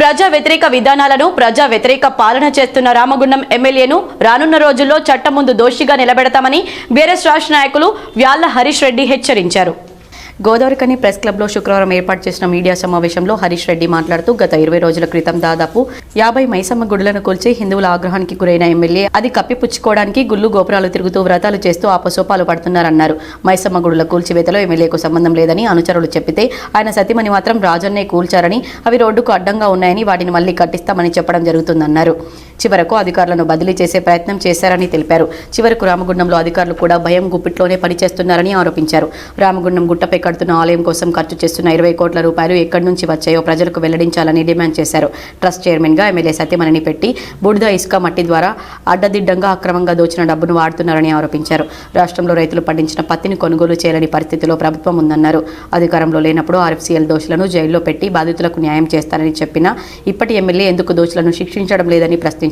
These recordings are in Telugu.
ప్రజా వ్యతిరేక విధానాలను ప్రజా వ్యతిరేక పాలన చేస్తున్న రామగుండం ఎమ్మెల్యేను రానున్న రోజుల్లో చట్టం ముందు దోషిగా నిలబెడతామని బీఆర్ఎస్ రాష్ట్ర నాయకులు వ్యాళ్ళ హరీష్ రెడ్డి హెచ్చరించారు. గోదావరికని ప్రెస్ క్లబ్లో శుక్రవారం ఏర్పాటు చేసిన మీడియా సమావేశంలో హరీష్ రెడ్డి మాట్లాడుతూ గత ఇరవై రోజుల క్రితం దాదాపు యాభై మైసమ్మ గుడులను కూల్చి హిందువుల ఆగ్రహానికి గురైన ఎమ్మెల్యే అది కప్పిపుచ్చుకోవడానికి గుళ్ళు గోపురాలు తిరుగుతూ వ్రతాలు చేస్తూ ఆపసోపాలు పడుతున్నారన్నారు. మైసమ్మ గుడుల కూల్చివేతలో ఎమ్మెల్యేకు సంబంధం లేదని అనుచరులు చెప్పితే ఆయన సతీమణి మాత్రం రాజన్నే కూల్చారని అవి రోడ్డుకు అడ్డంగా ఉన్నాయని వాటిని మళ్ళీ కట్టిస్తామని చెప్పడం జరుగుతుందన్నారు. చివరకు అధికారులను బదిలీ చేసే ప్రయత్నం చేశారని తెలిపారు. చివరకు రామగుండంలో అధికారులు కూడా భయం గుప్పిట్లోనే పనిచేస్తున్నారని ఆరోపించారు. రామగుండం గుట్టపై కడుతున్న ఆలయం కోసం ఖర్చు చేస్తున్న ఇరవై కోట్ల రూపాయలు ఎక్కడి నుంచి వచ్చాయో ప్రజలకు వెల్లడించాలని డిమాండ్ చేశారు. ట్రస్ట్ చైర్మన్గా ఎమ్మెల్యే సత్యమణిని పెట్టి బుడిద ఇసుక మట్టి ద్వారా అడ్డదిడ్డంగా అక్రమంగా దోచిన డబ్బును వాడుతున్నారని ఆరోపించారు. రాష్ట్రంలో రైతులు పండించిన పత్తిని కొనుగోలు చేయలేని పరిస్థితిలో ప్రభుత్వం ఉందన్నారు. అధికారంలో లేనప్పుడు ఆర్ఎఫ్సీఎల్ దోషులను జైల్లో పెట్టి బాధితులకు న్యాయం చేస్తారని చెప్పినా ఇప్పటి ఎమ్మెల్యే ఎందుకు దోషులను శిక్షించడం లేదని ప్రశ్నించారు.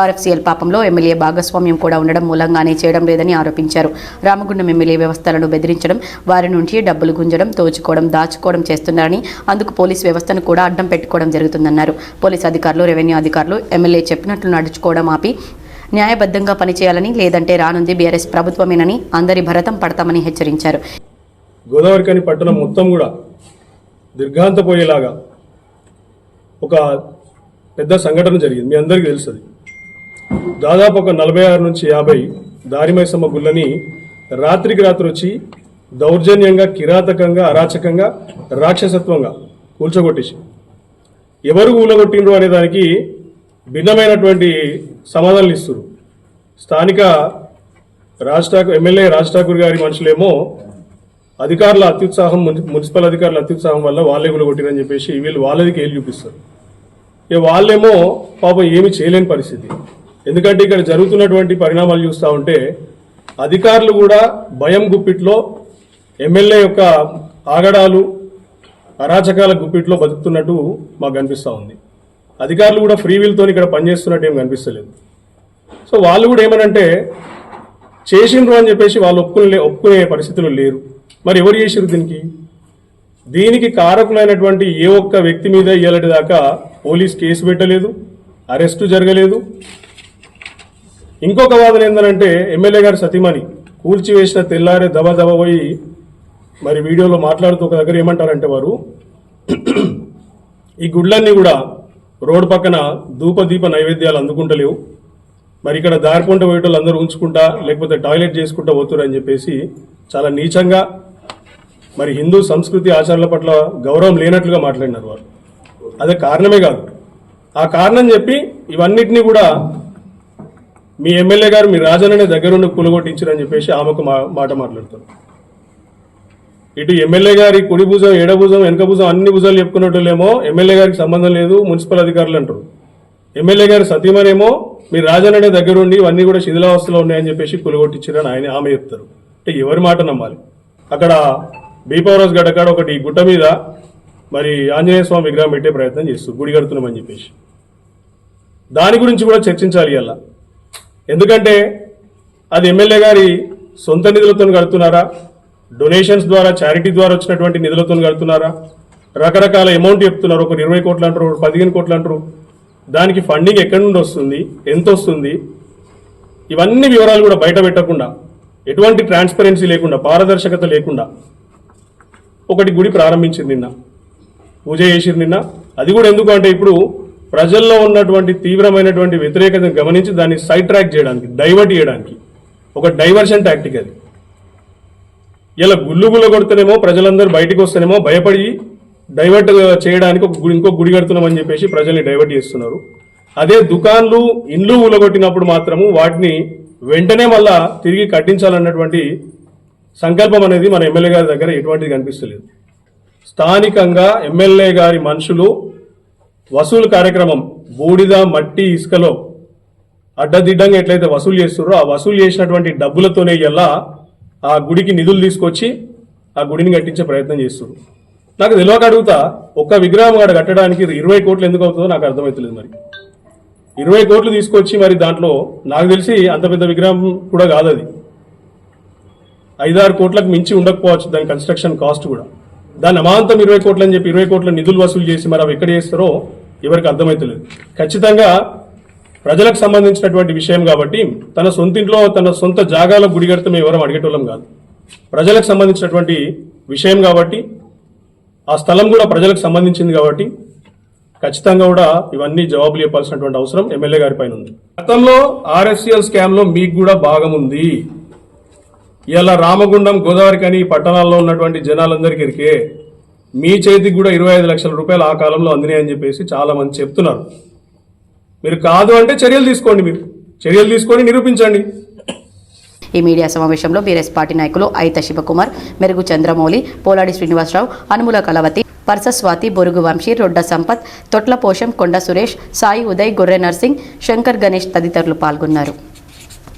ఆర్ఎఫ్సీఎల్ పాపంలో ఎమ్మెల్యే భాగస్వామ్యం కూడా ఉండడం మూలంగానే చేయడం లేదని ఆరోపించారు. రామగుండం ఎమ్మెల్యే వ్యవస్థలను బెదిరించడం వారి నుంచి డబ్బులు గుంజడం దోచుకోవడం దాచుకోవడం చేస్తున్నారని అందుకు పోలీస్ వ్యవస్థను కూడా అడ్డం పెట్టుకోవడం జరుగుతుందన్నారు. పోలీస్ అధికారులు రెవెన్యూ అధికారులు ఎమ్మెల్యే చెప్పినట్లు నడుచుకోవడం ఆపి న్యాయబద్ధంగా పనిచేయాలని లేదంటే రానుంది బీఆర్ఎస్ ప్రభుత్వమేనని అందరి భరతం పడతామని హెచ్చరించారు. గోదావరికని పట్టణం మొత్తం కూడా దిర్ఘాంతపోయేలాగా ఒక పెద్ద సంఘటన జరిగింది. మీ అందరికీ తెలుసు అది దాదాపు ఒక నలభై ఆరు నుంచి యాభై దారిమైసమ్మ గుళ్ళని రాత్రికి రాత్రి వచ్చి దౌర్జన్యంగా కిరాతకంగా అరాచకంగా రాక్షసత్వంగా కూల్చగొట్టేసి. ఎవరు కూలగొట్టిండ్రు అనే దానికి భిన్నమైనటువంటి సమాధానాలు ఇస్తారు స్థానిక రాజ్ ఠాకూర్ ఎమ్మెల్యే రాజ్ ఠాకూర్ గారి మనుషులేమో అధికారుల అత్యుత్సాహం మున్సిపల్ అధికారుల అత్యుత్సాహం వల్ల వాళ్ళే కూలగొట్టిరని చెప్పేసి వీళ్ళు వాళ్ళదికి ఏళ్ళు చూపిస్తారు. ఇక వాళ్ళేమో పాపం ఏమి చేయలేని పరిస్థితి. ఎందుకంటే ఇక్కడ జరుగుతున్నటువంటి పరిణామాలు చూస్తూ ఉంటే అధికారులు కూడా భయం గుప్పిట్లో ఎమ్మెల్యే యొక్క ఆగడాలు అరాచకాల గుప్పిట్లో బతుకుతున్నట్టు మాకు కనిపిస్తూ ఉంది. అధికారులు కూడా ఫ్రీ విల్తో ఇక్కడ పనిచేస్తున్నట్టు ఏం కనిపిస్తలేదు. సో వాళ్ళు కూడా ఏమనంటే చేసిండ్రు అని చెప్పేసి వాళ్ళు ఒప్పుకునే ఒప్పుకునే పరిస్థితులు లేరు. మరి ఎవరు చేసిరు దీనికి? దీనికి కారకులైనటువంటి ఏ ఒక్క వ్యక్తి మీద ఇయ్యాలటి దాకా పోలీస్ కేసు పెట్టలేదు అరెస్టు జరగలేదు. ఇంకొక వాదన ఏంటంటే ఎమ్మెల్యే గారి సతీమణి కూల్చివేసిన తెల్లారే దబ దబ పోయి మరి వీడియోలో మాట్లాడుతూ ఒక దగ్గర ఏమంటారంటే వారు ఈ గుడ్లన్నీ కూడా రోడ్డు పక్కన ధూప దీప నైవేద్యాలు అందుకుంటలేవు మరి ఇక్కడ దారిపొంట పోయేటోళ్ళు అందరూ ఉంచుకుంటా లేకపోతే టాయిలెట్ చేసుకుంటా పోతురు అని చెప్పేసి చాలా నీచంగా మరి హిందూ సంస్కృతి ఆచారాల పట్ల గౌరవం లేనట్లుగా మాట్లాడినారు వారు. అదే కారణమే కాదు. ఆ కారణం చెప్పి ఇవన్నిటినీ కూడా మీ ఎమ్మెల్యే గారు మీ రాజన్ననే దగ్గరుండి కూలగొట్టించారని చెప్పేసి ఆమెకు మా- మాట మాట్లాడతారు. ఇటు ఎమ్మెల్యే గారి కుడి భుజం ఎడభుజం వెనక భుజం అన్ని భుజాలు చెప్పుకున్నట్టులేమో ఎమ్మెల్యే గారికి సంబంధం లేదు మున్సిపల్ అధికారులు అంటారు. ఎమ్మెల్యే గారి సతీమనేమో మీ రాజన్ననే దగ్గరుండి ఇవన్నీ కూడా శిథిలావస్థలో ఉన్నాయని చెప్పేసి కూలగొట్టించారని ఆయన ఆమె చెప్తారు. అంటే ఎవరి మాట నమ్మాలి? అక్కడ బీపవరాజ్ గడ్డ కాడ ఒకటి గుట్ట మీద మరి ఆంజనేయ స్వామి విగ్రహం పెట్టే ప్రయత్నం చేస్తూ గుడి కడుతున్నామని చెప్పేసి. దాని గురించి కూడా చర్చించాలి అలా. ఎందుకంటే అది ఎమ్మెల్యే గారి సొంత నిధులతో కడుతున్నారా? డొనేషన్స్ ద్వారా చారిటీ ద్వారా వచ్చినటువంటి నిధులతో కడుతున్నారా? రకరకాల అమౌంట్ చెప్తున్నారు. ఒకరు ఇరవై కోట్లు అంటారు ఒకరు పదిహేను కోట్లు అంటారు. దానికి ఫండింగ్ ఎక్కడి నుండి వస్తుంది? ఎంత వస్తుంది? ఇవన్నీ వివరాలు కూడా బయట పెట్టకుండా ఎటువంటి ట్రాన్స్పరెన్సీ లేకుండా పారదర్శకత లేకుండా ఒకటి గుడి ప్రారంభించింది నిన్న. పూజ చేసిరు నిన్న. అది కూడా ఎందుకు అంటే ఇప్పుడు ప్రజల్లో ఉన్నటువంటి తీవ్రమైనటువంటి వ్యతిరేకతను గమనించి దాన్ని సైడ్ ట్రాక్ చేయడానికి డైవర్ట్ చేయడానికి. ఒక డైవర్షన్ టాక్టిక్ అది. ఇలా గుళ్ళు గుల్ల కొడితేనేమో ప్రజలందరూ బయటకు వస్తేనేమో భయపడి డైవర్ట్ చేయడానికి ఒక గుడి ఇంకో గుడి కడుతున్నామని చెప్పేసి ప్రజల్ని డైవర్ట్ చేస్తున్నారు. అదే దుకాన్లు ఇండ్లు ఊలగొట్టినప్పుడు మాత్రము వాటిని వెంటనే మళ్ళా తిరిగి కట్టించాలన్నటువంటి సంకల్పం అనేది మన ఎమ్మెల్యే గారి దగ్గర ఎటువంటిది కనిపిస్తలేదు. స్థానికంగా ఎమ్మెల్యే గారి మనుషులు వసూలు కార్యక్రమం బూడిద మట్టి ఇసుకలో అడ్డదిడ్డంగా ఎట్లయితే వసూలు చేస్తారో ఆ వసూలు చేసినటువంటి డబ్బులతోనే ఇలా ఆ గుడికి నిధులు తీసుకొచ్చి ఆ గుడిని కట్టించే ప్రయత్నం చేస్తారు నాకు తెలియక అడుగుతా ఒక్క విగ్రహం కాడ కట్టడానికి ఇరవై కోట్లు ఎందుకు అవుతుందో నాకు అర్థమవుతలేదు మరి. ఇరవై కోట్లు తీసుకొచ్చి మరి దాంట్లో నాకు తెలిసి అంత పెద్ద విగ్రహం కూడా కాదు అది. ఐదారు కోట్లకు మించి ఉండకపోవచ్చు దాని కన్స్ట్రక్షన్ కాస్ట్ కూడా. దాని అమాంతం ఇరవై కోట్లు అని చెప్పి ఇరవై కోట్ల నిధులు వసూలు చేసి మరి అవి ఎక్కడ చేస్తారో ఎవరికి అర్థమైతలేదు. ఖచ్చితంగా ప్రజలకు సంబంధించినటువంటి విషయం కాబట్టి తన సొంతింట్లో తన సొంత జాగాల గుడి కడితే మేము ఎవరం అడిగేటోళ్ళం కాదు. ప్రజలకు సంబంధించినటువంటి విషయం కాబట్టి ఆ స్థలం కూడా ప్రజలకు సంబంధించింది కాబట్టి ఖచ్చితంగా కూడా ఇవన్నీ జవాబులు చెప్పాల్సినటువంటి అవసరం ఎమ్మెల్యే గారి పైన ఉంది. గతంలో ఆర్ఎస్సిఎల్ స్కామ్లో మీకు కూడా భాగం ఉంది. ఇలా రామగుండం గోదావరి కానీ పట్టణాల్లో ఉన్నటువంటి జనాలందరికీ మీ చేతికి కూడా ఇరవై ఐదు లక్షల రూపాయలు ఆ కాలంలో అందినాయని చెప్పేసి చాలా మంది చెప్తున్నారు. మీరు కాదు అంటే చర్యలు తీసుకోండి మీరు. చర్యలు తీసుకొని నిరూపించండి. ఈ మీడియా సమావేశంలో బీఆర్ఎస్ పార్టీ నాయకులు అయిత శివకుమార్ మెరుగు చంద్రమౌళి పోలాడి శ్రీనివాసరావు అనుముల కలవతి పర్స స్వాతి బొరుగు వంశీ రొడ్డ సంపత్ తొట్ల పోషం కొండ సురేష్ సాయి ఉదయ్ గొర్రె నర్సింగ్ శంకర్ గణేష్ తదితరులు పాల్గొన్నారు.